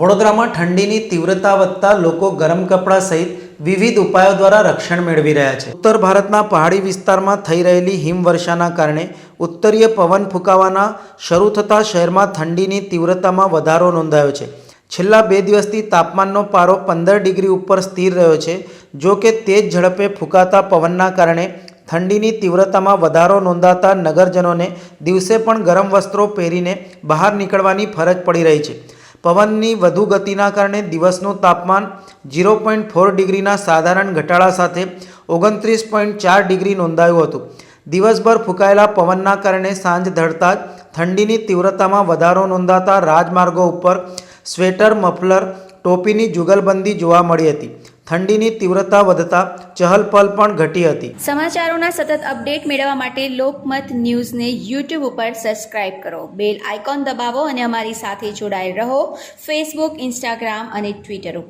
વડોદરામાં ઠંડીની તીવ્રતા વધતા લોકો ગરમ કપડાં સહિત વિવિધ ઉપાયો દ્વારા રક્ષણ મેળવી રહ્યા છે. ઉત્તર ભારતના પહાડી વિસ્તારમાં થઈ રહેલી હિમવર્ષાના કારણે ઉત્તરીય પવન ફૂંકાવાના શરૂ થતાં શહેરમાં ઠંડીની તીવ્રતામાં વધારો નોંધાયો છે. છેલ્લા બે દિવસથી તાપમાનનો પારો પંદર ડિગ્રી ઉપર સ્થિર રહ્યો છે. જો કે તેજ ઝડપે ફૂંકાતા પવનના કારણે ઠંડીની તીવ્રતામાં વધારો નોંધાતા નગરજનોને દિવસે પણ ગરમ વસ્ત્રો પહેરીને બહાર નીકળવાની ફરજ પડી રહી છે. પવનની વધુ ગતિના કારણે દિવસનું તાપમાન ઝીરો પોઈન્ટ ફોર ડિગ્રીના સાધારણ ઘટાડા સાથે ઓગણત્રીસ પોઈન્ટ ચાર ડિગ્રી નોંધાયું હતું. દિવસભર ફૂંકાયેલા પવનના કારણે સાંજ જ ઠંડીની તીવ્રતામાં વધારો નોંધાતા રાજમાર્ગો ઉપર સ્વેટર, મફલર ટોપીની જુગલબંધી જોવા મળી હતી. ઠંડીની તીવ્રતા વધતા ચહલપહલ પણ ઘટી હતી. સમાચારોના સતત અપડેટ મેળવવા માટે લોકમત ન્યૂઝને યુટ્યુબ ઉપર સબસ્ક્રાઇબ કરો. બેલ આઇકોન દબાવો અને અમારી સાથે જોડાયેલ રહો. ફેસબુક ઇન્સ્ટાગ્રામ અને ટ્વિટર ઉપર.